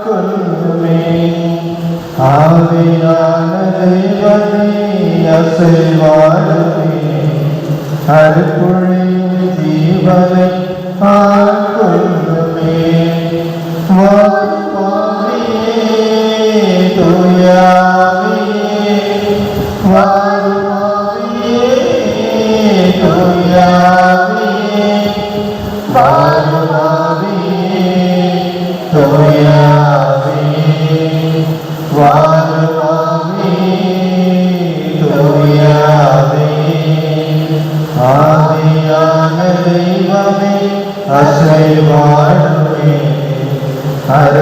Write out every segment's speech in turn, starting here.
கொள்ளுமே ஆவியான தெய்வமே அசைவாடுமே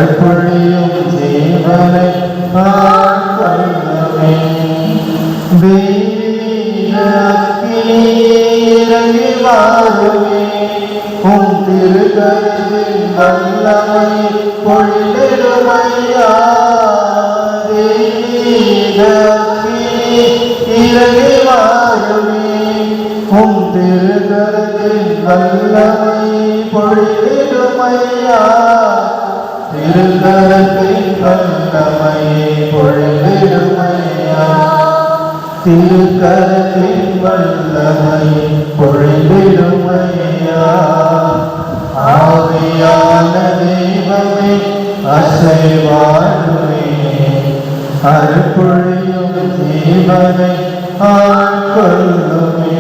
കരൾപൊഴിയും ജീവനെ കാക്കണമേ ദൈവീരങ്ങി മാറുമേ ഉം തിരുകരുതിൽ വല്ലമൈ പൊഴിലിടുമയ്യാ ഇറങ്ങി മാറുമേ ഉം തിരുകരുതിൽ திருக்கரத்தின் வந்தமையே பொழிலிடுமையா திருக்கரத்தின் வந்தமையே பொழிலிடுமையா ஆவியான தெய்வமே அசைவாடுமே அருப்பொழியும் ஜீவனை ஆட்கொள்ளுமே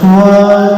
வாருமாவியே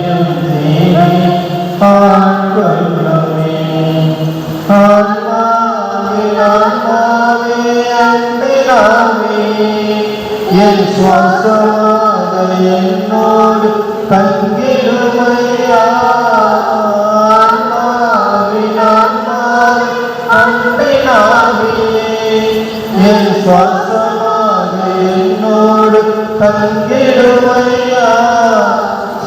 அன்பினாவே என் சுவாசமாக என்னோடு தங்கிடுமையா? ஆன்மாவே என் சுவாசமாக என்னோடு தங்கிடுமையா?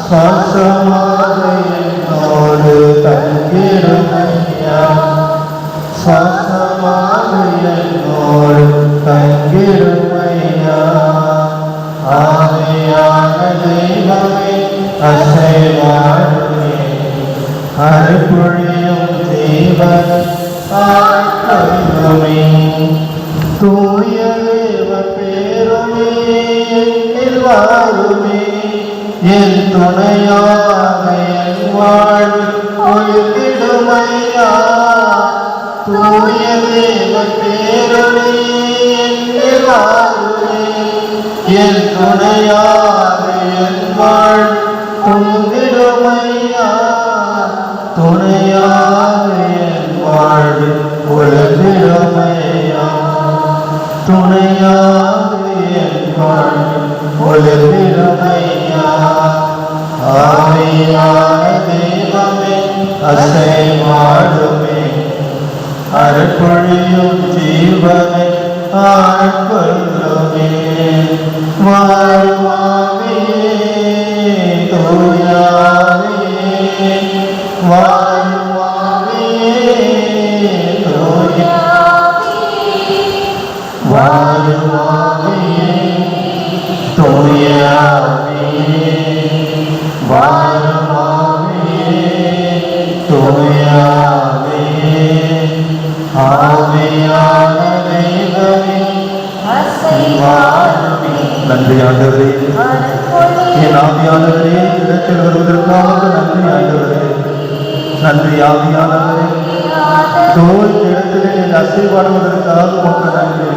சுவாசமாக என்னோடு தங்கிடுமையா? சுவாசமாக என்னோடு ஆவியான தெய்வமே அசைவாடுமே அருப்பொழியும் தெய்வன் ஆட்கொள்ளுமே பேருமே என்னில் என் துணையாக என் வாழ்வு ஒழுங்கிடுமையா தூய பேருமே என் பொங்கிடுமையா துணையாக என் வாழ்வு ஒழுங்கிடுமையா துணையாக என் வாழ்வு ஒளிர்விடுமையா ஆவியான தெய்வமே அசைவாடுமே அருட்பொழியும் ஜீவனை ஆட்கொள்ளுமே வாழ்வாவே நன்றி ஆண்டவரே என் ஆவியானவரே இடத்தில் வருவதற்காக நன்றி ஆண்டவரே நன்றி ஆவியானவரே தோல் இடத்திலே என் அசைவாடுவதற்காக உங்க நன்றி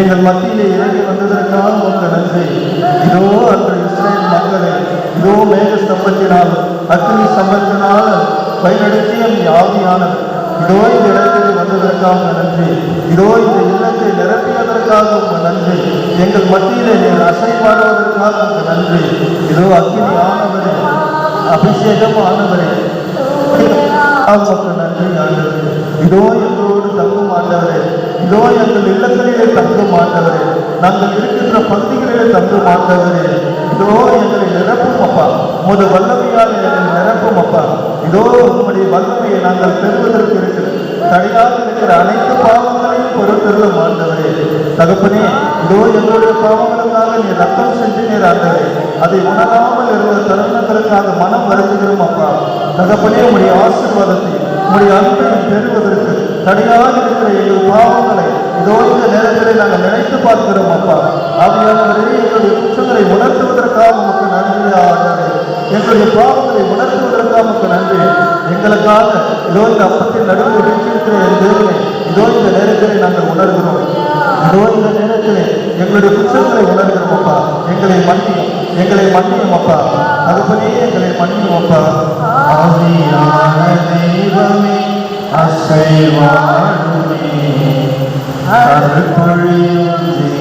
எங்கள் மத்தியிலே இறங்கி வந்ததற்காக உங்க நன்றி. இதோ அன்று இஸ்ரேல் மக்களை இதோ மேக ஸ்தம்பத்தினால் அக்னி ஸ்தம்பத்தினால் வழிநடத்திய நீ ஆவியானவர். இதோ இந்த இடத்திலே வந்ததற்காக நன்றி. இதோ இந்த இல்லத்தை நிரப்பியதற்காக உங்க நன்றி. எங்கள் மத்தியிலே நீங்கள் அசைவாடுவதற்காக உங்க நன்றி. இதோ அக்னி ஆனவரே அபிஷேகம் ஆனவரே. அவருக்கு நன்றி ஆண்டவரே இதோ ஆண்டவரே இதோ எங்கள் இல்லங்களிலே தங்கும் ஆண்டவரே நாங்கள் இருக்கின்ற பகுதிகளிலே தங்கும் ஆண்டவரே இதோ எங்களை நிரப்பும் அப்பா. உமது வல்லமையால் எங்களை நிரப்பும் அப்பா. இதோ உங்களுடைய வல்லமையை நாங்கள் பெறுவதற்கு இருக்கிற தடையாக இருக்கிற அனைத்து பாவங்களையும் பொறுத்தருளும் ஆண்டவரே தகப்பனே இதோ எங்களுடைய பாவங்களுக்காக நீ ரத்தம் செஞ்சினீர் ஆண்டவரே. அதை உணராமல் இருந்த தருணங்களுக்காக மனம் வருந்துகிறோம் அப்பா. தகப்பனே உடைய ஆசீர்வாதத்தை உடைய அன்பையும் பெறுவதற்கு தனியாக இருக்கிற எங்கள் பாவங்களை இதோ இந்த நேரத்தில் நாங்கள் நினைத்து பார்க்கிறோம் அப்பா. ஆகியவர்களே எங்களுடைய குற்றங்களை உணர்த்துவதற்காக உமக்கு நன்றி ஆண்டவரே. எங்களுடைய பாவங்களை உணர்த்துவதற்காக உமக்கு நன்றி. எங்களுக்காக இதோ இந்த அப்பத்தின் நடுவில் வீட்டிருக்கிற என் தேவனை இதோ இந்த நேரத்தில் நாங்கள் உணர்கிறோம். இதோ இந்த நேரத்தில் எங்களுடைய குற்றங்களை உணர்கிறோம் அப்பா. எங்களை மன்னியும் எங்களை மன்னியும் அப்பா. அதுபடியே எங்களை மன்னியும் அப்பா. ஆவியான தெய்வமே Asayvani, Arthur,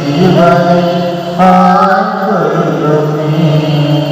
Divine, Arthur, Divine.